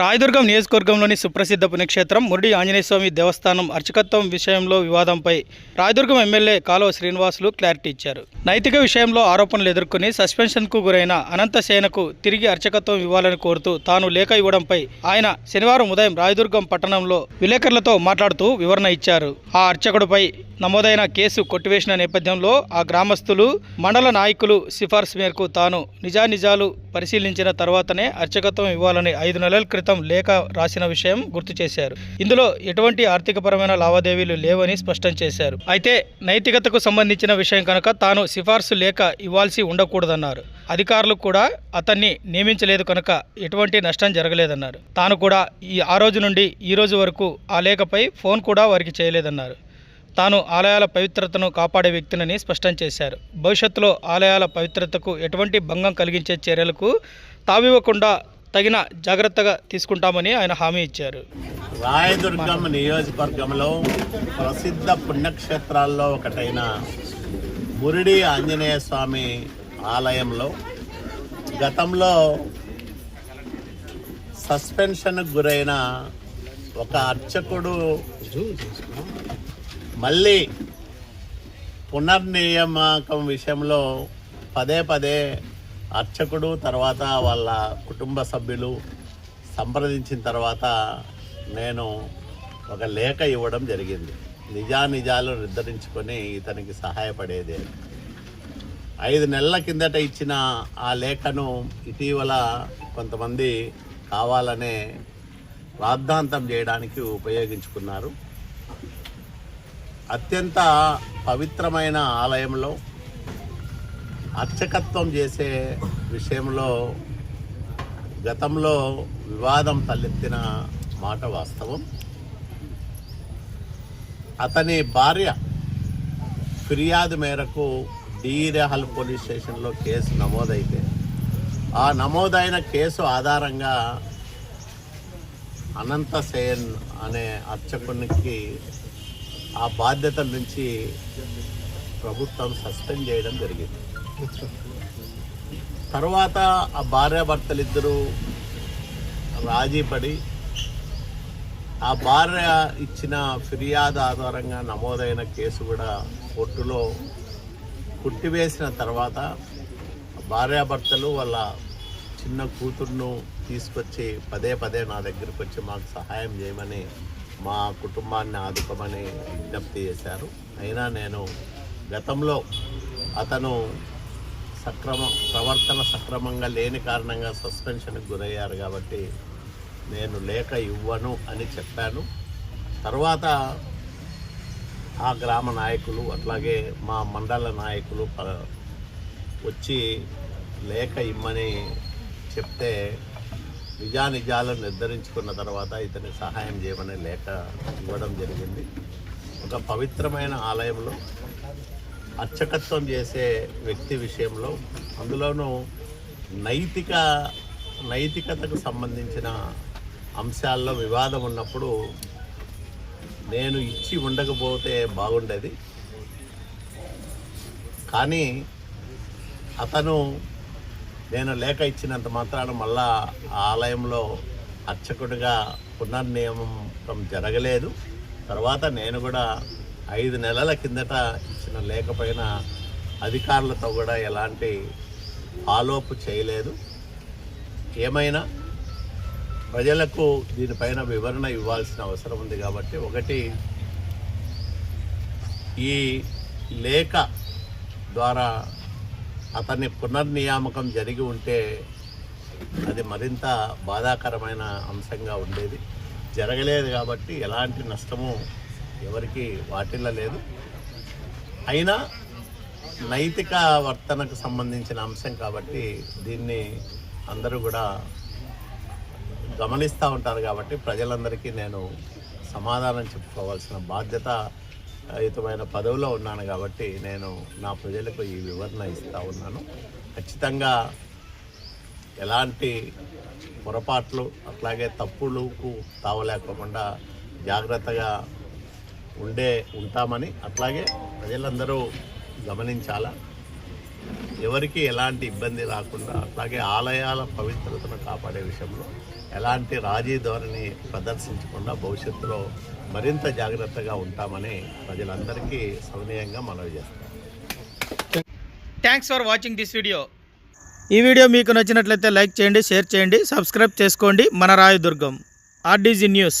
రాయదుర్గం నియోజకవర్గంలోని సుప్రసిద్ధ పుణ్యక్షేత్రం మురుడి ఆంజనేయస్వామి దేవస్థానం అర్చకత్వం విషయంలో వివాదంపై రాయదుర్గం ఎమ్మెల్యే కాలువ శ్రీనివాసులు క్లారిటీ ఇచ్చారు. నైతిక విషయంలో ఆరోపణలు ఎదుర్కొని సస్పెన్షన్కు గురైన అనంతసేనకు తిరిగి అర్చకత్వం ఇవ్వాలని కోరుతూ తాను లేఖ ఇవ్వడంపై ఆయన శనివారం ఉదయం రాయదుర్గం పట్టణంలో విలేకరులతో మాట్లాడుతూ వివరణ ఇచ్చారు. ఆ అర్చకుడిపై నమోదైన కేసు కొట్టివేసిన నేపథ్యంలో ఆ గ్రామస్తులు మండల నాయకులు సిఫార్సు మేరకు తాను నిజానిజాలు పరిశీలించిన తర్వాతనే అర్చకత్వం ఇవ్వాలని ఐదు నెలల క్రితం లేఖ రాసిన విషయం గుర్తు చేశారు. ఇందులో ఎటువంటి ఆర్థికపరమైన లావాదేవీలు లేవని స్పష్టం చేశారు. అయితే నైతికతకు సంబంధించిన విషయం కనుక తాను సిఫార్సు లేఖ ఇవ్వాల్సి ఉండకూడదన్నారు. అధికారులు కూడా అతన్ని నియమించలేదు కనుక ఎటువంటి నష్టం జరగలేదన్నారు. తాను కూడా ఈ ఆ రోజు నుండి ఈ రోజు వరకు ఆ లేఖపై ఫోన్ కూడా వారికి చేయలేదన్నారు. తాను ఆలయాల పవిత్రతను కాపాడే వ్యక్తినని స్పష్టం చేశారు. భవిష్యత్తులో ఆలయాల పవిత్రతకు ఎటువంటి భంగం కలిగించే చర్యలకు తావివ్వకుండా తగిన జాగ్రత్తగా తీసుకుంటామని ఆయన హామీ ఇచ్చారు. రాయదుర్గం నియోజకవర్గంలో ప్రసిద్ధ పుణ్యక్షేత్రాల్లో ఒకటైన మురిడి ఆంజనేయ స్వామి ఆలయంలో గతంలో సస్పెన్షన్కు గురైన ఒక అర్చకుడు మళ్ళీ పునర్నియామకం విషయంలో పదే పదే అర్చకుడు తర్వాత వాళ్ళ కుటుంబ సభ్యులు సంప్రదించిన తర్వాత నేను ఒక లేఖ ఇవ్వడం జరిగింది. నిజానిజాలు నిర్ధారించుకొని ఇతనికి సహాయపడేదే. ఐదు నెలల కిందట ఇచ్చిన ఆ లేఖను ఇటీవల కొంతమంది కావాలనే రాద్ధాంతం చేయడానికి ఉపయోగించుకున్నారు. అత్యంత పవిత్రమైన ఆలయంలో అర్చకత్వం చేసే విషయంలో గతంలో వివాదం తలెత్తిన మాట వాస్తవం. అతని భార్య ఫిర్యాదు మేరకు డీరెహల్ పోలీస్ స్టేషన్లో కేసు నమోదైతే ఆ నమోదైన కేసు ఆధారంగా అనంత సేన్ అనే అర్చకునికి ఆ బాధ్యతల నుంచి ప్రభుత్వం సస్పెండ్ చేయడం జరిగింది. తర్వాత ఆ భార్యాభర్తలిద్దరూ రాజీ పడి ఆ భార్య ఇచ్చిన ఫిర్యాదు ఆధారంగా నమోదైన కేసు కూడా కోర్టులో కుట్టివేసిన తర్వాత భార్యాభర్తలు వాళ్ళ చిన్న కూతుర్ను తీసుకొచ్చి పదే పదే నా దగ్గరికి వచ్చి మాకు సహాయం చేయమని మా కుటుంబాన్ని ఆదుకోమని విజ్ఞప్తి చేశారు. అయినా నేను గతంలో అతను సక్రమ ప్రవర్తన సక్రమంగా లేని కారణంగా సస్పెన్షన్కి గురయ్యారు కాబట్టి నేను లేఖ ఇవ్వను అని చెప్పాను. తర్వాత ఆ గ్రామ నాయకులు అట్లాగే మా మండల నాయకులు ప- వచ్చి లేఖ ఇమ్మని చెప్తే నిజానిజాలను నిర్ధారించుకున్న తర్వాత ఇతని సహాయం చేయమని లేఖ ఇవ్వడం జరిగింది. ఒక పవిత్రమైన ఆలయంలో అర్చకత్వం చేసే వ్యక్తి విషయంలో అందులోనూ నైతిక నైతికతకు సంబంధించిన అంశాల్లో వివాదం ఉన్నప్పుడు నేను ఇచ్చి ఉండకపోతే బాగుండేది. కానీ అతను నేను లేఖ ఇచ్చినంత మాత్రాన మళ్ళా ఆ ఆలయంలో అర్చకుడిగా పునర్నియమం జరగలేదు. తర్వాత నేను కూడా ఐదు నెలల కిందట ఇచ్చిన లేకపోయినా అధికారులతో కూడా ఎలాంటి ఆలోపు చేయలేదు. ఏమైనా ప్రజలకు దీనిపైన వివరణ ఇవ్వాల్సిన అవసరం ఉంది కాబట్టి ఒకటి ఈ లేఖ ద్వారా అతన్ని పునర్నియామకం జరిగి ఉంటే అది మరింత బాధాకరమైన అంశంగా ఉండేది. జరగలేదు కాబట్టి ఎలాంటి నష్టము ఎవరికి వాటిల్లలేదు అయినా నైతిక వర్తనకు సంబంధించిన అంశం కాబట్టి దీన్ని అందరూ కూడా గమనిస్తూ ఉంటారు కాబట్టి ప్రజలందరికీ నేను సమాధానం చెప్పుకోవాల్సిన బాధ్యత యుతమైన పదవిలో ఉన్నాను కాబట్టి నేను నా ప్రజలకు ఈ వివరణ ఇస్తూ ఉన్నాను. ఖచ్చితంగా ఎలాంటి పొరపాట్లు అట్లాగే తప్పులకు తావలేకోకుండా జాగ్రత్తగా ఉండే ఉంటామని అట్లాగే ప్రజలందరూ గమనించాలా? ఎవరికి ఎలాంటి ఇబ్బంది రాకుండా అట్లాగే ఆలయాల పవిత్రతను కాపాడే విషయంలో ఎలాంటి రాజీ ధోరణి ప్రదర్శించకుండా భవిష్యత్తులో మరింత జాగ్రత్తగా ఉంటామని ప్రజలందరికీ సవినయంగా మనవి చేస్తాం. Thanks for watching this video ఈ వీడియో మీకు నచ్చినట్లయితే లైక్ చేయండి షేర్ చేయండి సబ్స్క్రైబ్ చేసుకోండి. మన రాయదుర్గం ఆర్డీజీ న్యూస్.